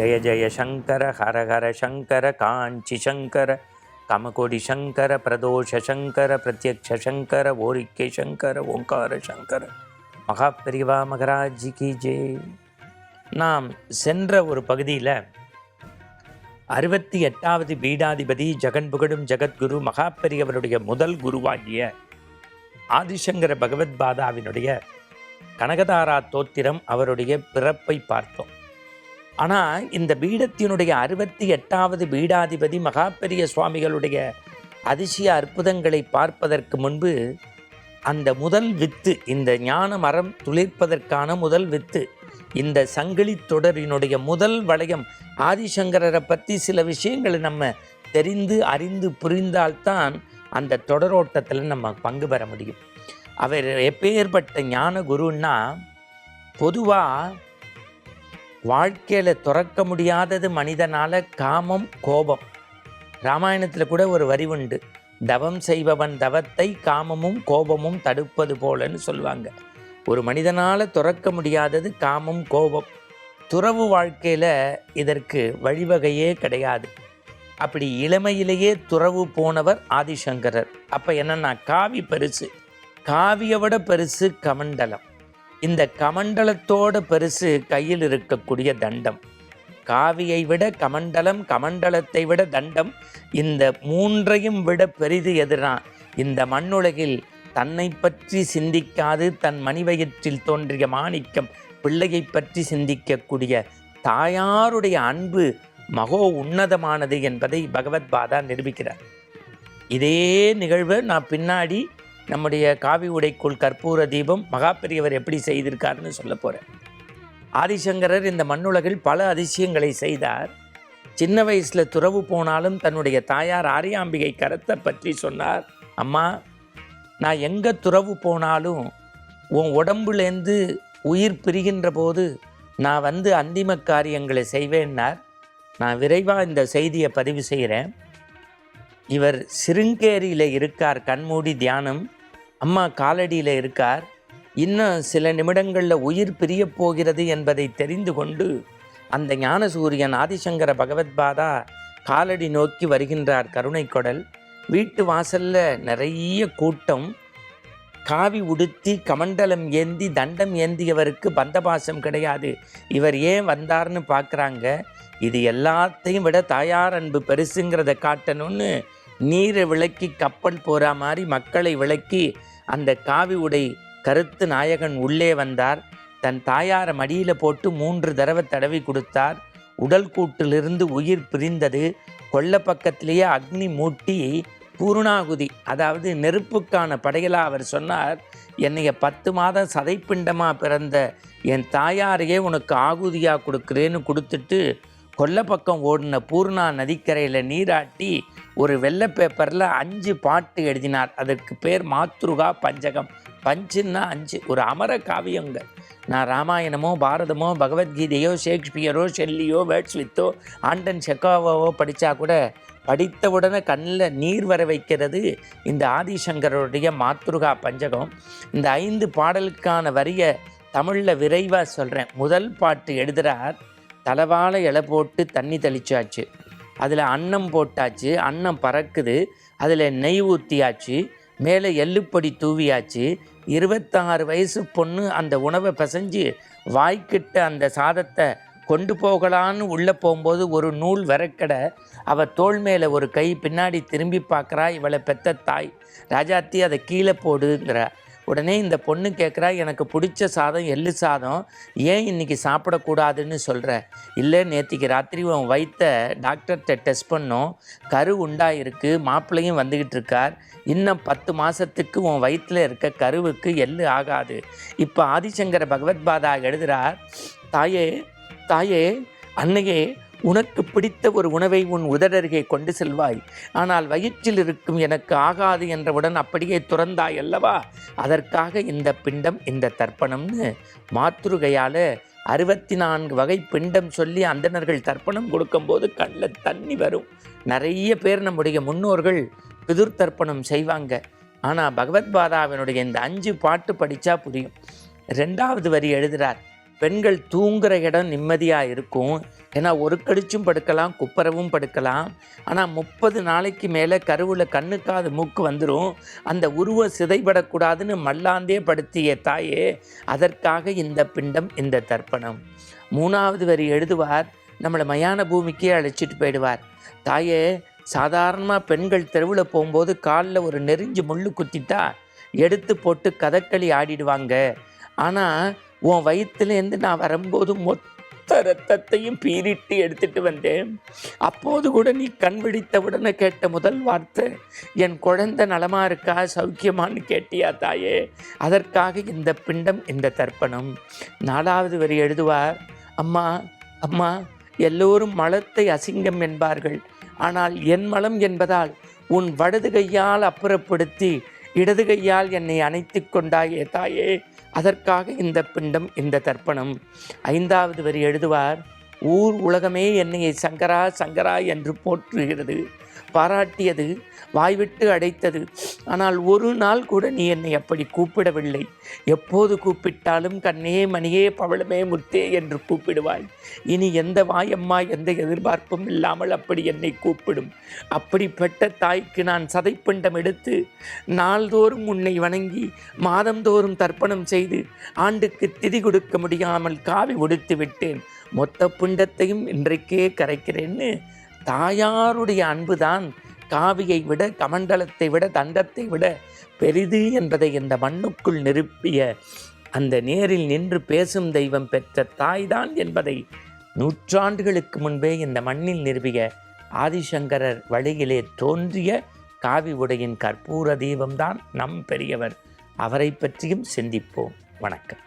ஜெய ஜெய சங்கர ஹர ஹர சங்கர காஞ்சி சங்கர கமகோடி சங்கர பிரதோஷ சங்கர பிரத்யக்ஷ சங்கர ஓரிக்கை சங்கர ஓங்கார சங்கர. மகாபெரிவா மகராஜி கி ஜே. நாம் சென்ற ஒரு பகுதியில் அறுபத்தி எட்டாவது பீடாதிபதி ஜெகன் புகழும் ஜெகத்குரு மகாபெரியவருடைய முதல் குருவாகிய ஆதிசங்கர பகவத்பாதாவினுடைய கனகதாரா தோத்திரம் அவருடைய பிறப்பை பார்த்தோம். ஆனால் இந்த பீடத்தினுடைய அறுபத்தி எட்டாவது பீடாதிபதி மகாபெரிய சுவாமிகளுடைய அதிசய அற்புதங்களை பார்ப்பதற்கு முன்பு அந்த முதல் வித்து இந்த ஞான மரம் துளிர்ப்பதற்கான முதல் வித்து இந்த சங்கிலி தொடரினுடைய முதல் வளையம் ஆதிசங்கரரை பற்றி சில விஷயங்களை நம்ம தெரிந்து அறிந்து புரிந்தால்தான் அந்த தொடரோட்டத்தில் நம்ம பங்கு பெற முடியும். அவர் எப்பேற்பட்ட ஞான குருன்னா பொதுவாக வாழ்க்கையில் துறக்க முடியாதது மனிதனால் காமம் கோபம். ராமாயணத்தில் கூட ஒரு வரி உண்டு. தவம் செய்பவன் தவத்தை காமமும் கோபமும் தடுப்பது போலன்னு சொல்லுவாங்க. ஒரு மனிதனால் துறக்க முடியாதது காமம் கோபம். துறவு வாழ்க்கையில் இதற்கு வழிவகையே கிடையாது. அப்படி இளமையிலேயே துறவு போனவர் ஆதிசங்கரர். அப்போ என்னன்னா காவி பெருசு. காவியை விட பெருசு கமண்டலம். இந்த கமண்டலத்தோட பெருசு கையில் இருக்கக்கூடிய தண்டம். காவியை விட கமண்டலம் கமண்டலத்தை விட தண்டம் இந்த மூன்றையும் விட பெரிது எதுனா இந்த மண்ணுலகில் தன்னை பற்றி சிந்திக்காது தன் மணிவயிற்றில் தோன்றிய மாணிக்கம் பிள்ளையை பற்றி சிந்திக்கக்கூடிய தாயாருடைய அன்பு மகோ உன்னதமானது என்பதை பகவத்பாதா நிரூபிக்கிறார். இதே நிகழ்வை நான் பின்னாடி நம்முடைய காவி உடைக்குள் கற்பூர தீபம் மகாபெரியவர் எப்படி செய்திருக்காருன்னு சொல்ல போகிறேன் ஆதிசங்கரர் இந்த மண்ணுலகில் பல அதிசயங்களை செய்தார். சின்ன வயசில் துறவு போனாலும் தன்னுடைய தாயார் ஆரியாம்பிகை கரத்தை பற்றி சொன்னார். அம்மா நான் எங்கே துறவு போனாலும் உன் உடம்புலேருந்து உயிர் பிரிகின்ற போது நான் வந்து அந்திம காரியங்களை செய்வேன்னார். நான் விரைவாக இந்த செய்தியை பதிவு செய்கிறேன் இவர் சிருங்கேரியில் இருக்கார் கண்மூடி தியானம். அம்மா காலடியில் இருக்கார். இன்னும் சில நிமிடங்களில் உயிர் பிரியப் போகிறது என்பதை தெரிந்து கொண்டு அந்த ஞானசூரியன் ஆதிசங்கர பகவத்பாதா காலடி நோக்கி வருகின்றார் கருணைக்கொடல் வீட்டு வாசலில் நிறைய கூட்டம். காவி உடுத்தி கமண்டலம் ஏந்தி தண்டம் ஏந்தியவருக்கு பந்தபாசம் கிடையாது. இவர் ஏன் வந்தார்னு பார்க்குறாங்க. இது எல்லாத்தையும் விட தாயார் அன்பு பெருசுங்கிறத காட்டணும்னு நீரை விளக்கி கப்பல் போகிற மாதிரி மக்களை விளக்கி அந்த காவி உடை கருத்து நாயகன் உள்ளே வந்தார். தன் தாயாரை மடியில் போட்டு மூன்று தடவை தடவி கொடுத்தார். உடல் கூட்டிலிருந்து உயிர் பிரிந்தது. கொல்ல பக்கத்திலேயே அக்னி மூட்டி பூர்ணாகுதி அதாவது நெருப்புக்கான படையலாக அவர் சொன்னார் என்னைய பத்து மாதம் சதைப்பிண்டமாக பிறந்த என் தாயாரையே உனக்கு ஆகுதியாக கொடுக்குறேன்னு கொடுத்துட்டு கொல்ல பக்கம் ஓடின பூர்ணா நதிக்கரையில் நீராட்டி ஒரு வெள்ளை பேப்பரில் அஞ்சு பாட்டு எழுதினார். அதற்கு பேர் மாத்ருகா பஞ்சகம். பஞ்சுன்னா அஞ்சு. ஒரு அமர காவியங்க நான் ராமாயணமோ பாரதமோ பகவத்கீதையோ ஷேக்ஸ்பியரோ ஷெல்லியோ வேர்ட்ஸ்வித்தோ ஆண்டன் செக்காவோவோ படித்தா கூட படித்தவுடனே கண்ணில் நீர் வர வைக்கிறது இந்த ஆதிசங்கருடைய மாத்ருகா பஞ்சகம். இந்த ஐந்து பாடலுக்கான வரியை தமிழில் விரைவாக சொல்கிறேன். முதல் பாட்டு எழுதுகிறார் தலவாழை இலை போட்டு தண்ணி தெளிச்சாச்சு. அதில் அன்னம் போட்டாச்சு அன்னம் பறக்குது. அதில் நெய் ஊற்றியாச்சு மேலே எள்ளுப்பொடி தூவியாச்சு. இருபத்தாறு வயசு பொண்ணு அந்த உணவை பிசைஞ்சு வாய்க்கிட்ட அந்த சாதத்தை கொண்டு போகலான்னு உள்ளே போகும்போது ஒரு நூல் வரக்கடை அவள் தோள் மேலே ஒரு கை பின்னாடி திரும்பி பார்க்குறா இவளை பெத்த தாய். ராஜாத்தி அதை கீழே போடுங்கிற. உடனே இந்த பொண்ணு கேட்குறா எனக்கு பிடிச்ச சாதம் எள்ளு சாதம். ஏன் இன்னைக்கு சாப்பிடக்கூடாதுன்னு சொல்கிற? இல்லை நேற்றுக்கு ராத்திரி உன் வயிற்ற டாக்டர்கிட்ட டெஸ்ட் பண்ணோம். கரு உண்டாயிருக்கு மாப்பிள்ளையும் வந்துக்கிட்டு இருக்கார். இன்னும் பத்து மாதத்துக்கு உன் வயிற்றில் இருக்க கருவுக்கு எள்ளு ஆகாது. இப்போ ஆதிசங்கர பகவத்பாதா எழுதுகிறார் தாயே தாயே அன்னையே உனக்கு பிடித்த ஒரு உணவை உன் உதடருகே கொண்டு செல்வாய். ஆனால் வயிற்றில் இருக்கும் எனக்கு ஆகாது என்றவுடன் அப்படியே துறந்தாய் அல்லவா? அதற்காக இந்த பிண்டம் இந்த தர்ப்பணம்னு மாத்திருகையால் அறுபத்தி நான்கு வகை பிண்டம் சொல்லி அந்தணர்கள் தர்ப்பணம் கொடுக்கும்போது கண்ணில் தண்ணி வரும். நிறைய பேர் நம்முடைய முன்னோர்கள் பிதுர் தர்ப்பணம் செய்வாங்க. ஆனால் பகவத்பாதாவினுடைய இந்த அஞ்சு பாட்டு படித்தா புரியும். ரெண்டாவது வரி எழுதுகிறார் பெண்கள் தூங்குற இடம் நிம்மதியாக இருக்கும். ஏன்னா ஒரு கடிச்சும் படுக்கலாம் குப்பரவும் படுக்கலாம். ஆனால் முப்பது நாளைக்கு மேலே கருவில் கண்ணுக்காது மூக்கு வந்துடும் அந்த உருவம் சிதைபடக்கூடாதுன்னு மல்லாந்தே படுத்திய தாயே. அதற்காக இந்த பிண்டம் இந்த தர்ப்பணம். மூணாவது வரி எழுதுவார் நம்மளை மயான பூமிக்கே அழைச்சிட்டு போயிடுவார். தாயே சாதாரணமாக பெண்கள் தெருவில் போகும்போது காலில் ஒரு நெறிஞ்சு முள்ளு குத்திட்டா எடுத்து போட்டு கதக்களி ஆடிடுவாங்க. ஆனால் உன் வயிற்றுலேருந்து நான் வரும்போது மொத்த ரத்தத்தையும் பீரிட்டு எடுத்துட்டு வந்தேன். அப்போது கூட நீ கண் விழித்த உடனே கேட்ட முதல் வார்த்தை என் குழந்தை நலமா இருக்கா? சௌக்கியமான்னு கேட்டியா தாயே? அதற்காக இந்த பிண்டம் இந்த தர்ப்பணம். நாலாவது வரி எழுதுவார் அம்மா அம்மா எல்லோரும் மலத்தை அசிங்கம் என்பார்கள். ஆனால் என் மலம் என்பதால் உன் வலது கையால் அப்புறப்படுத்தி இடது கையால் என்னை அணைத்து கொண்டாயே தாயே. அதற்காக இந்த பிண்டம் இந்த தர்ப்பணம். ஐந்தாவது வரி எழுதுவார் ஊர் உலகமே என்னை சங்கரா சங்கரா என்று போற்றுகிறது. பாராட்டியது வாய்விட்டு அடைத்தது. ஆனால் ஒரு நாள் கூட நீ என்னை அப்படி கூப்பிடவில்லை. எப்போது கூப்பிட்டாலும் கண்ணே மணியே பவளமே முத்தே என்று கூப்பிடுவாய். இனி எந்த வாயம்மா எந்த எதிர்பார்ப்பும் இல்லாமல் அப்படி என்னை கூப்பிடும். அப்படிப்பட்ட தாய்க்கு நான் சதைப்பிண்டம் எடுத்து நாள்தோறும் உன்னை வணங்கி மாதந்தோறும் தர்ப்பணம் செய்து ஆண்டுக்கு திதி கொடுக்க முடியாமல் காவி உடுத்து விட்டேன். மொத்த பிண்டத்தையும் இன்றைக்கே கரைக்கிறேன்னு தாயாருடைய அன்புதான் காவியை விட கமண்டலத்தை விட தண்டத்தை விட பெரிது என்பதை இந்த மண்ணுக்குள் நிரப்பிய அந்த நேரில் நின்று பேசும் தெய்வம் பெற்ற தாய்தான் என்பதை நூற்றாண்டுகளுக்கு முன்பே இந்த மண்ணில் நிறுவிய ஆதிசங்கரர் வழியிலே தோன்றிய காவி உடையின் கற்பூர தீபம்தான் நம் பெரியவர். அவரை பற்றியும் சிந்திப்போம். வணக்கம்.